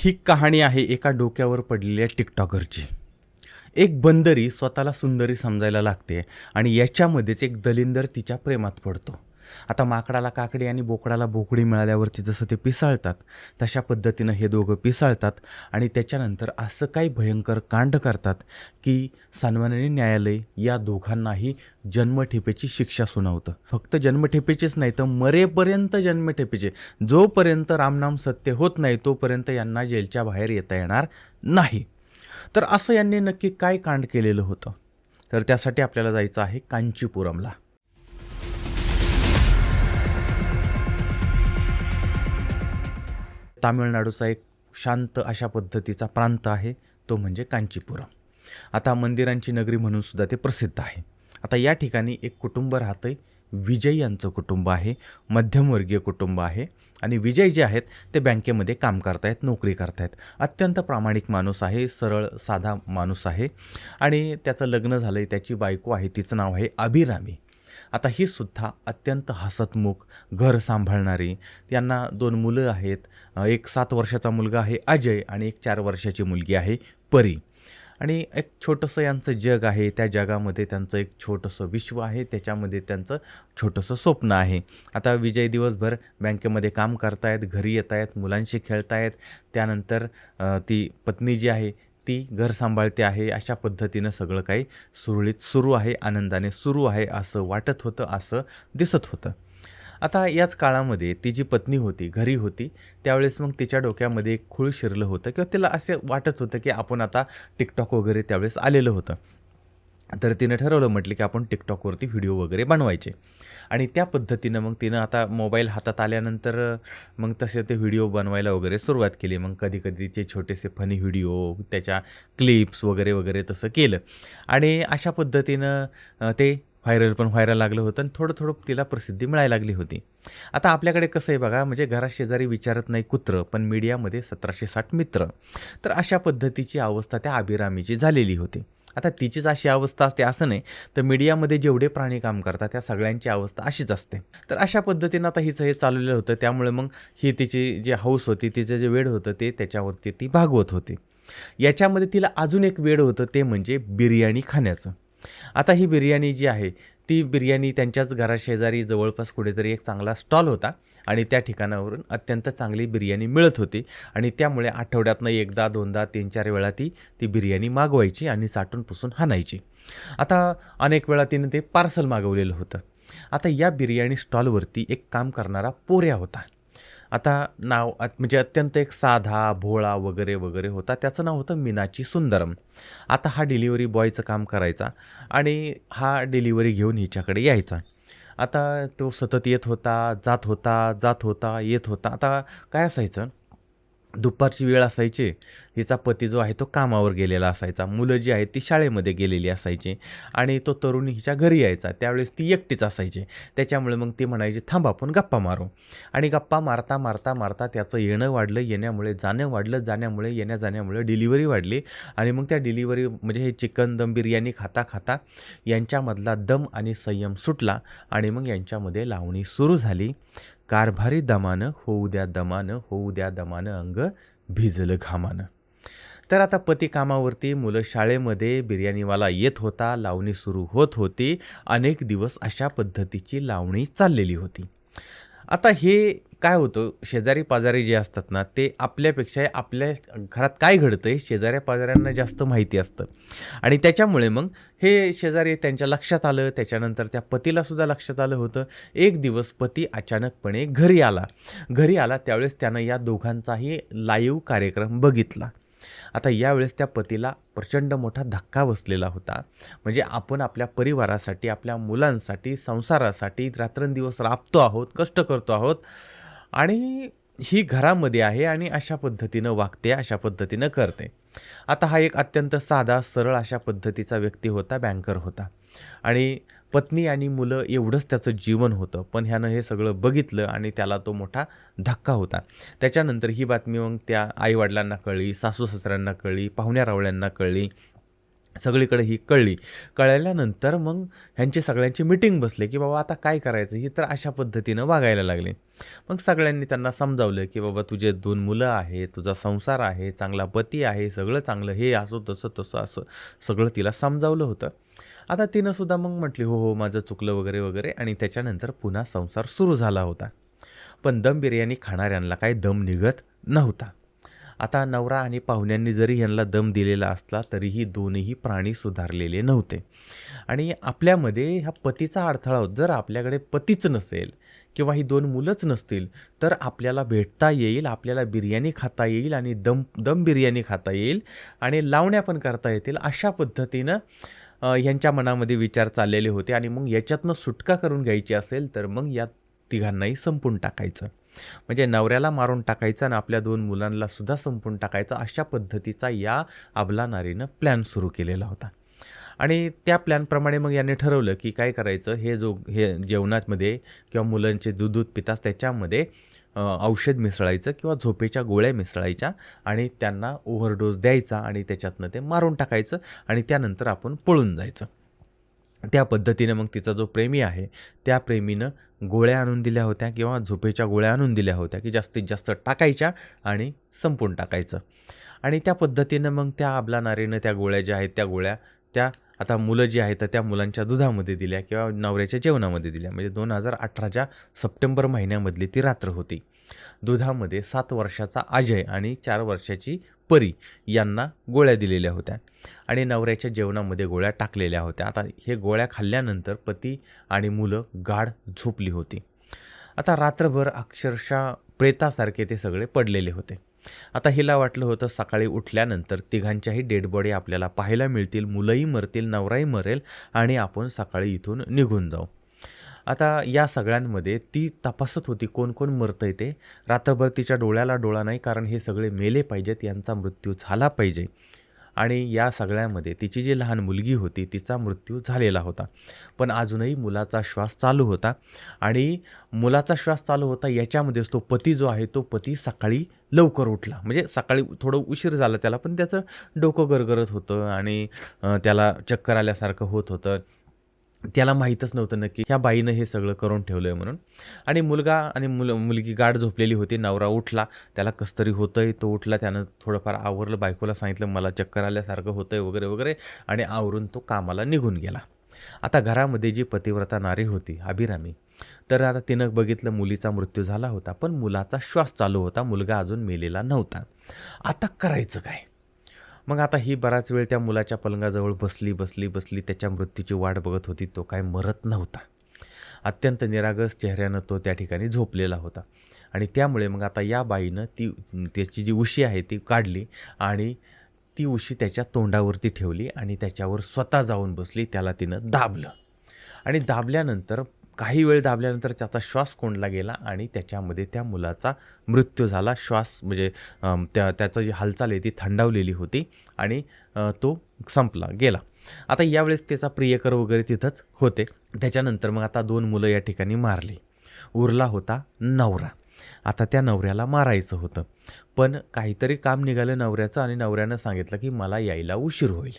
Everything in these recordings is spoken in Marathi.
ही कहाणी आहे एका डोक्यावर पडलेल्या टिकटॉकरची. एक बंदरी स्वतःला सुंदरी समजायला लागते आणि याच्यामध्येच एक दलिंदर तिच्या प्रेमात पडतो. आता माकडाला काकडी आणि बोकडाला बोकडी मिळाल्यावरती जसं ते पिसाळतात तशा पद्धतीनं हे दोघं पिसाळतात आणि त्याच्यानंतर असं काही भयंकर कांड करतात की सानवानी न्यायालय या दोघांनाही जन्मठेपेची शिक्षा सुनावतं. फक्त जन्मठेपेचीच नाही तर मरेपर्यंत जन्मठेपेचे. जोपर्यंत रामनाम सत्य होत नाही तोपर्यंत यांना जेलच्या बाहेर येता येणार नाही. तर असं यांनी नक्की काय कांड केलेलं होतं? तर त्यासाठी आपल्याला जायचं आहे कांचीपुरमला. तामिळनाडूचा एक शांत अशा पद्धतीचा प्रांत आहे तो म्हणजे कांचीपुरम. आता मंदिरांची नगरी म्हणून सुद्धा ते प्रसिद्ध आहे. आता या ठिकाणी एक कुटुंब राहतं विजय यांचं कुटुंब आहे मध्यमवर्गीय कुटुंब आहे आणि विजय जे आहेत ते बँकेमध्ये काम करतायत नोकरी करतायत. अत्यंत प्रामाणिक माणूस आहे सरळ साधा माणूस आहे आणि त्याचं लग्न झालं आहे त्याची बायको आहे तिचं नाव आहे अभिरामी. आता ही सुद्धा अत्यंत हसतमुख घर सांभाळणारी त्यांना दोन मुलं आहेत. एक सात वर्षाचा मुलगा आहे अजय आणि एक चार वर्षाची मुलगी आहे परी. आणि एक छोटंसं यांचं जग आहे त्या जगामध्ये त्यांचं एक छोटंसं विश्व आहे त्याच्यामध्ये त्यांचं छोटंसं स्वप्न आहे. आता विजय दिवसभर बँकेमध्ये काम करतायत घरी येत आहेत मुलांशी खेळतायत. त्यानंतर ती पत्नी जी आहे ती घर सांभाळते आहे अशा पद्धतीनं सगळं काही सुरळीत सुरू आहे आनंदाने सुरू आहे असं वाटत होतं असं दिसत होतं. आता याच काळामध्ये ती जी पत्नी होती घरी होती त्यावेळेस मग तिच्या डोक्यामध्ये एक खूळ शिरलं होतं किंवा तिला असे वाटत होतं की आपण आता टिकटॉक वगैरे त्यावेळेस आलेलं होतं. तर तिनं ठरवलं म्हटलं की आपण टिकटॉकवरती व्हिडिओ वगैरे बनवायचे. आणि त्या पद्धतीनं मग तिनं आता मोबाईल हातात आल्यानंतर मग तसे ते व्हिडिओ बनवायला वगैरे सुरुवात केली. मग कधी कधीचे छोटेसे फनी व्हिडिओ त्याच्या क्लिप्स वगैरे वगैरे तसं केलं. आणि अशा पद्धतीनं ते व्हायरल पण व्हायरल लागलं होतं आणि थोडं थोडं तिला प्रसिद्धी मिळायला लागली होती. आता आपल्याकडे कसं आहे बघा म्हणजे घराशेजारी विचारत नाही कुत्रं पण मीडियामध्ये सतराशे साठ मित्र. तर अशा पद्धतीची अवस्था त्या अभिरामीची झालेली होती. आता तिचीच अशी अवस्था असते असं नाही. तर मीडियामध्ये जेवढे प्राणी काम करतात त्या सगळ्यांची अवस्था अशीच असते. तर अशा पद्धतीनं आता हिचं हे चाललेलं होतं. त्यामुळे मग ही तिची जी हौस होती तिचं जे वेळ होतं ते त्याच्यावरती ती भागवत होती. याच्यामध्ये तिला अजून एक वेळ होतं ते म्हणजे बिर्याणी खाण्याचं. आता ही बिर्याणी जी आहे ती बिर्याणी त्यांच्याच घराशेजारी जवळपास कुठेतरी एक चांगला स्टॉल होता. आणि त्या ठिकाणावरून अत्यंत चांगली बिर्याणी मिळत होती. आणि त्यामुळे आठवड्यातनं एकदा दोनदा तीन चार वेळा ती ती बिर्याणी मागवायची आणि साठून पुसून हाणायची. आता अनेक वेळा तिने ते पार्सल मागवलेलं होतं. आता या बिर्याणी स्टॉलवरती एक काम करणारा पोऱ्या होता. आता नाव म्हणजे अत्यंत एक साधा भोळा वगैरे वगैरे होता. त्याचं नाव होतं मीनाची सुंदरम. आता हा डिलिव्हरी बॉयचं काम करायचा आणि हा डिलिव्हरी घेऊन हिच्याकडे यायचा. आता तो सतत येत होता जात होता जात होता येत होता. आता काय असायचं? दुपारची वेळ असायची तिचा पती जो आहे तो कामावर गेलेला असायचा. मुलं जी आहेत ती शाळेमध्ये गेलेली असायची आणि तो तरुणी हिच्या घरी यायचा. त्यावेळेस ती एकटीच असायची. त्याच्यामुळे मग ती म्हणायची थांब आपण गप्पा मारू. आणि गप्पा मारता मारता मारता त्याचं येणं वाढलं येण्यामुळे जाणं वाढलं जाण्यामुळे येण्या जाण्यामुळे डिलिव्हरी वाढली आणि मग त्या डिलिव्हरी म्हणजे हे चिकन दम बिर्याणी खाता खाता यांच्यामधला दम आणि संयम सुटला आणि मग यांच्यामध्ये लावणी सुरू झाली. कारभारी दमानं होऊ द्या दमानं होऊ द्या दमानं अंग भिजलं घामानं. तर आता पती कामावरती मुलं शाळेमध्ये बिर्याणीवाला येत होता लावणी सुरू होत होती. अनेक दिवस अशा पद्धतीची लावणी चाललेली होती. आता हे काय होतं? शेजारी पाजारी जे असतात ना ते आपल्यापेक्षा आपल्या घरात काय घडतं हे शेजाऱ्या पाजाऱ्यांना जास्त माहिती असतं. आणि त्याच्यामुळे मग हे शेजारी त्यांच्या लक्षात आलं त्याच्यानंतर त्या पतीलासुद्धा लक्षात आलं होतं. एक दिवस पती अचानकपणे घरी आला. घरी आला त्यावेळेस त्यानं या दोघांचाही लाईव्ह कार्यक्रम बघितला. आता यावेळेस त्या पतीला प्रचंड मोठा धक्का बसलेला होता. म्हणजे आपण आपल्या परिवारासाठी आपल्या मुलांसाठी संसारासाठी रात्रंदिवस राबतो आहोत कष्ट करतो आहोत आणि ही घरामध्ये आहे आणि अशा पद्धतीनं वागते अशा पद्धतीनं करते. आता हा एक अत्यंत साधा सरळ अशा पद्धतीचा व्यक्ती होता बँकर होता. आणि पत्नी आणि मुलं एवढंच त्याचं जीवन होतं. पण ह्यानं हे सगळं बघितलं आणि त्याला तो मोठा धक्का होता. त्याच्यानंतर ही बातमी मग त्या आईवडिलांना कळली सासू सासऱ्यांना कळली पाहुण्या रावळ्यांना कळली सगळीकडे ही कळली. कळल्यानंतर मग ह्यांची सगळ्यांची मिटिंग बसले की बाबा आता काय करायचं? ही तर अशा पद्धतीनं वागायला लागले. मग सगळ्यांनी त्यांना समजावलं की बाबा तुझे दोन मुलं आहे तुझा संसार आहे चांगला पती आहे सगळं चांगलं हे असं तसं तसं असं सगळं तिला समजावलं होतं. आता तिनं सुद्धा मग म्हटली हो हो माझं चुकलं वगैरे वगैरे. आणि त्याच्यानंतर पुन्हा संसार सुरू झाला होता. पण दम बिर्याणी खाणाऱ्यांना काही दम निघत नव्हता. आता नवरा आणि पाहुण्यांनी जरी यांना दम दिलेला असला तरीही दोन्ही प्राणी सुधारलेले नव्हते. आणि आपल्यामध्ये ह्या पतीचा अडथळा होत जर आपल्याकडे पतीच नसेल किंवा ही दोन मुलंच नसतील तर आपल्याला भेटता येईल आपल्याला बिर्याणी खाता येईल आणि दम दम बिर्याणी खाता येईल आणि लावण्या पण करता येतील अशा पद्धतीनं यांच्या मनामध्ये विचार चाललेले होते आणि मग याच्यातनं सुटका करून घ्यायची असेल तर मग या तिघांनाही संपून टाकायचं. म्हणजे नवऱ्याला मारून टाकायचं आणि आपल्या दोन मुलांना सुद्धा संपून टाकायचं अशा पद्धतीचा या अबला नारीनं प्लॅन सुरू केलेला होता. आणि त्या प्लॅनप्रमाणे मग याने ठरवलं की काय करायचं? हे जो हे जेवणामध्ये किंवा मुलांचे दूध दूध पितात त्याच्यामध्ये औषध मिसळायचं किंवा झोपेच्या गोळ्या मिसळायच्या आणि त्यांना ओव्हरडोस द्यायचा आणि त्याच्यातनं ते मारून टाकायचं आणि त्यानंतर आपण पळून जायचं. त्या पद्धतीने मग तिचा जो प्रेमी आहे त्या प्रेमीनं गोळ्या आणून दिल्या होत्या किंवा झोपेच्या गोळ्या आणून दिल्या होत्या की जास्तीत जास्त टाकायच्या आणि संपून टाकायचं. आणि त्या पद्धतीनं मग त्या आबला नारीनं त्या गोळ्या ज्या आहेत त्या गोळ्या त्या आता मुलं जी आहेत तर त्या मुलांच्या दुधामध्ये दिल्या किंवा नवऱ्याच्या जेवणामध्ये दिल्या. म्हणजे दोन हजार अठराच्या सप्टेंबर महिन्यामधली ती रात्र होती. दुधामध्ये सात वर्षाचा अजय आणि चार वर्षाची परी यांना गोळ्या दिलेल्या होत्या आणि नवऱ्याच्या जेवणामध्ये गोळ्या टाकलेल्या होत्या. आता हे गोळ्या खाल्ल्यानंतर पती आणि मुलं गाढ झोपली होती. आता रात्रभर अक्षरशः प्रेतासारखे ते सगळे पडलेले होते. आता हिला वाटलं होतं सकाळी उठल्यानंतर तिघांच्याही डेड बॉडी आपल्याला पाहायला मिळतील मुलंही मरतील नवराही मरेल आणि आपण सकाळी इथून निघून जाऊ. आता या सगळ्यांमध्ये ती तपासत होती कोण कोण मरतंय ते. रात्रभर तिच्या डोळ्याला डोळा नाही कारण हे सगळे मेले पाहिजेत यांचा मृत्यू झाला पाहिजे. आणि या सगळ्यामध्ये तिची जी लहान मुलगी होती तिचा मृत्यू झालेला होता. पण अजूनही मुलाचा श्वास चालू होता आणि मुलाचा श्वास चालू होता याच्यामध्येच तो पती जो आहे तो पती सकाळी लवकर उठला. म्हणजे सकाळी थोडं उशीर झाला त्याला पण त्याचं डोकं गरगरत होतं आणि त्याला चक्कर आल्यासारखं होत होतं. त्याला माहीतच नव्हतं नक्की ह्या बाईनं हे सगळं करून ठेवलं आहे म्हणून. आणि मुलगा आणि मुल मुलगी गाठ झोपलेली होती नवरा उठला त्याला कस तरी आहे तो उठला त्यानं थोडंफार आवरलं बायकोला सांगितलं मला चक्कर आल्यासारखं होतं आहे वगैरे वगैरे आणि आवरून तो कामाला निघून गेला. आता घरामध्ये जी पतिव्रता नारी होती अभिरामी तर आता तिनं बघितलं मुलीचा मृत्यू झाला होता पण मुलाचा श्वास चालू होता मुलगा अजून मेलेला नव्हता. आता करायचं काय? मग आता ही बराच वेळ त्या मुलाच्या पलंगाजवळ बसली बसली बसली त्याच्या मृत्यूची वाट बघत होती. तो काय मरत नव्हता. अत्यंत निरागस चेहऱ्यानं तो त्या ठिकाणी झोपलेला होता. आणि त्यामुळे मग आता या बाईनं ती त्याची जी उशी आहे ती काढली आणि ती उशी त्याच्या तोंडावरती ठेवली आणि त्याच्यावर स्वतः जाऊन बसली. त्याला तिनं दाबलं. आणि दाबल्यानंतर काही वेळ दाबल्यानंतर त्याचा श्वास कोंडला गेला आणि त्याच्यामध्ये त्या मुलाचा मृत्यू झाला. श्वास म्हणजे त्या त्याचं जी हालचाल आहे ती थंडावलेली होती आणि तो संपला गेला. आता यावेळेस त्याचा प्रियकर वगैरे तिथंच होते. त्याच्यानंतर मग आता दोन मुलं या ठिकाणी मारली. उरला होता नवरा. आता त्या नवऱ्याला मारायचं होतं. पण काहीतरी काम निघालं नवऱ्याचं आणि नवऱ्यानं सांगितलं की मला यायला उशीर होईल.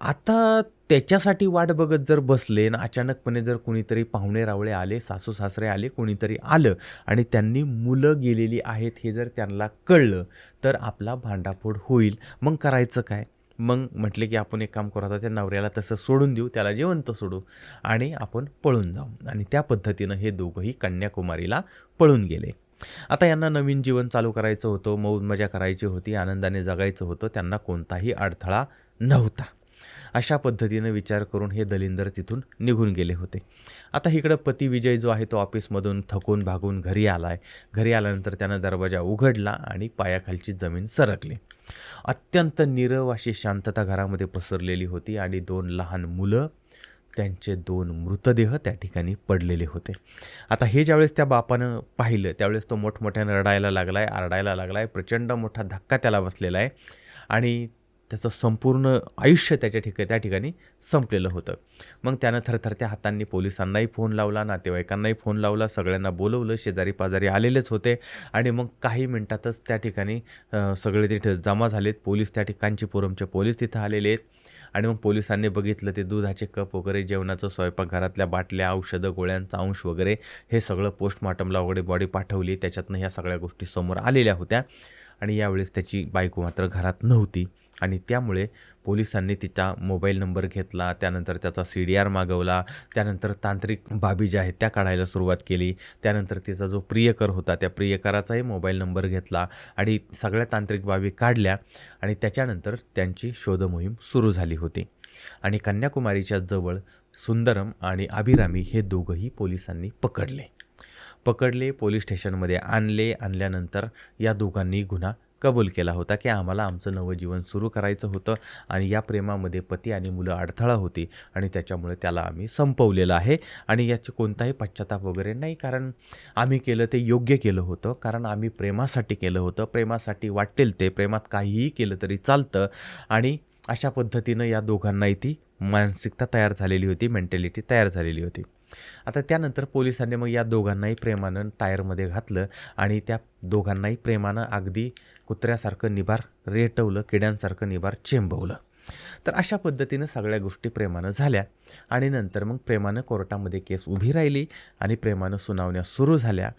आता त्याच्यासाठी वाट बघत जर बसले आणि अचानकपणे जर कुणीतरी पाहुणे रावळे आले सासू सासरे आले कोणीतरी आलं आणि त्यांनी मुलं गेलेली आहेत हे जर त्यांना कळलं तर आपला भांडाफोड होईल. मग करायचं काय? मग म्हटले की आपण एक काम करू आता त्या नवऱ्याला तसं सोडून देऊ त्याला जिवंत सोडू आणि आपण पळून जाऊ. आणि त्या पद्धतीनं हे दोघंही कन्याकुमारीला पळून गेले. आता यांना नवीन जीवन चालू करायचं होतं मौज मजा करायची होती आनंदाने जगायचं होतं त्यांना कोणताही अडथळा नव्हता. अशा पद्धतीनं विचार करून हे दलिंदर तिथून निघून गेले होते. आता इकडं पती विजय जो आहे तो ऑफिसमधून थकून भागून घरी आला आहे घरी आल्यानंतर त्यानं दरवाजा उघडला आणि पायाखालची जमीन सरकली. अत्यंत नीरव अशी शांतता घरामध्ये पसरलेली होती आणि दोन लहान मुलं त्यांचे दोन मृतदेह त्या ठिकाणी पडलेले होते. आता हे ज्यावेळेस त्या बापानं पाहिलं त्यावेळेस तो मोठमोठ्यानं रडायला लागला आहे आरडायला लागला आहे प्रचंड मोठा धक्का त्याला बसलेला आहे. आणि त्याचं संपूर्ण आयुष्य त्याच्या ठिका त्या ठिकाणी संपलेलं होतं. मग त्यानं थरथरत्या हातांनी पोलिसांनाही फोन लावला नातेवाईकांनाही फोन लावला सगळ्यांना बोलवलं शेजारी पाजारी आलेलेच होते आणि मग काही मिनटातच त्या ठिकाणी सगळे तिथे जमा झालेत. पोलीस त्या ठिकाणचे पोरमचे पोलीस तिथं आलेले आहेत आणि मग पोलिसांनी बघितलं ते दुधाचे कप वगैरे जेवणाचं स्वयंपाकघरातल्या बाटल्या औषधं गोळ्यांचा अंश वगैरे हे सगळं पोस्टमॉर्टमला वगैरे बॉडी पाठवली. त्याच्यातनं ह्या सगळ्या गोष्टी समोर आलेल्या होत्या आणि यावेळेस त्याची बायको मात्र घरात नव्हती. आणि त्यामुळे पोलिसांनी तिचा मोबाईल नंबर घेतला त्यानंतर त्याचा सी डी आर मागवला त्यानंतर तांत्रिक बाबी ज्या आहेत त्या काढायला सुरुवात केली त्यानंतर तिचा जो प्रियकर होता त्या प्रियकराचाही मोबाईल नंबर घेतला आणि सगळ्या तांत्रिक बाबी काढल्या आणि त्याच्यानंतर त्यांची शोधमोहीम सुरू झाली होती. आणि कन्याकुमारीच्या जवळ सुंदरम आणि अभिरामी हे दोघंही पोलिसांनी पकडले. पकडले पोलीस स्टेशनमध्ये आणले आणल्यानंतर या दोघांनी गुन्हा कबूल केला होता की आम्हाला आमचं नवं जीवन सुरू करायचं होतं आणि या प्रेमामध्ये पती आणि मुलं अडथळा होती आणि त्याच्यामुळे त्याला आम्ही संपवलेलं आहे. आणि याचे कोणताही पश्चाताप वगैरे नाही कारण आम्ही केलं ते योग्य केलं होतं कारण आम्ही प्रेमासाठी केलं होतं. प्रेमासाठी वाटेल ते प्रेमात काहीही केलं तरी चालतं. आणि अशा पद्धतीनं या दोघांनाही ती मानसिकता तयार झालेली होती मेंटॅलिटी तयार झालेली होती. आता त्यानंतर पोलिसांनी मग या दोघांनाही प्रेमानं टायरमध्ये घातलं आणि त्या दोघांनाही प्रेमानं अगदी कुत्र्यासारखं निभार रेटवलं किड्यांसारखं निभार चेंबवलं. तर अशा पद्धतीनं सगळ्या गोष्टी प्रेमानं झाल्या आणि नंतर मग प्रेमानं कोर्टामध्ये केस उभी राहिली आणि प्रेमानं सुनावण्या सुरू झाल्या.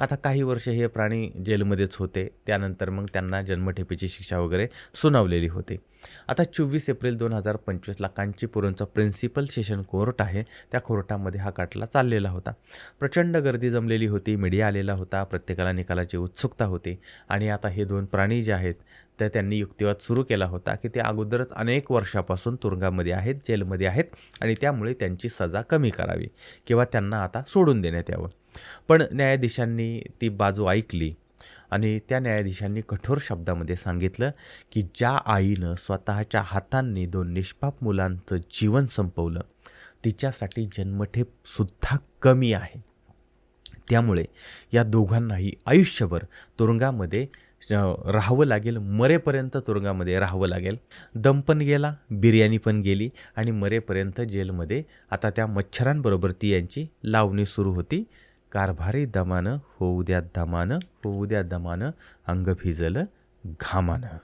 आता काही वर्ष हे प्राणी जेलमध्येच होते त्यानंतर मग त्यांना जन्मठेपेची शिक्षा वगैरे सुनावलेली होती. आता चोवीस एप्रिल दोन हजार पंचवीसला कांचीपुरमचा प्रिन्सिपल सेशन कोर्ट आहे. त्या कोर्टामध्ये हा काटला चाललेला होता. प्रचंड गर्दी जमलेली होती मीडिया आलेला होता प्रत्येकाला निकालाची उत्सुकता होती आणि आता हे दोन प्राणी जे आहेत तर त्यांनी युक्तिवाद सुरू केला होता की ते अगोदरच अनेक वर्षापासून तुरुंगामध्ये आहेत जेलमध्ये आहेत आणि त्यामुळे त्यांची सजा कमी करावी किंवा त्यांना आता सोडून देण्यात यावं. पण न्यायाधीशांनी ती बाजू ऐकली आणि त्या न्यायाधीशांनी कठोर शब्दामध्ये सांगितलं की ज्या आईनं स्वतःच्या हातांनी दोन निष्पाप मुलांचं जीवन संपवलं तिच्यासाठी जन्मठेपसुद्धा कमी आहे. त्यामुळे या दोघांनाही आयुष्यभर तुरुंगामध्ये राहावं लागेल मरेपर्यंत तुरुंगामध्ये राहावं लागेल. दम पण गेला बिर्याणी पण गेली आणि मरेपर्यंत जेलमध्ये. आता त्या मच्छरांबरोबर ती यांची लावणी सुरू होती. कारभारी दमानं होऊ द्या दमानं होऊ द्या दमानं अंग भिजलं घामानं.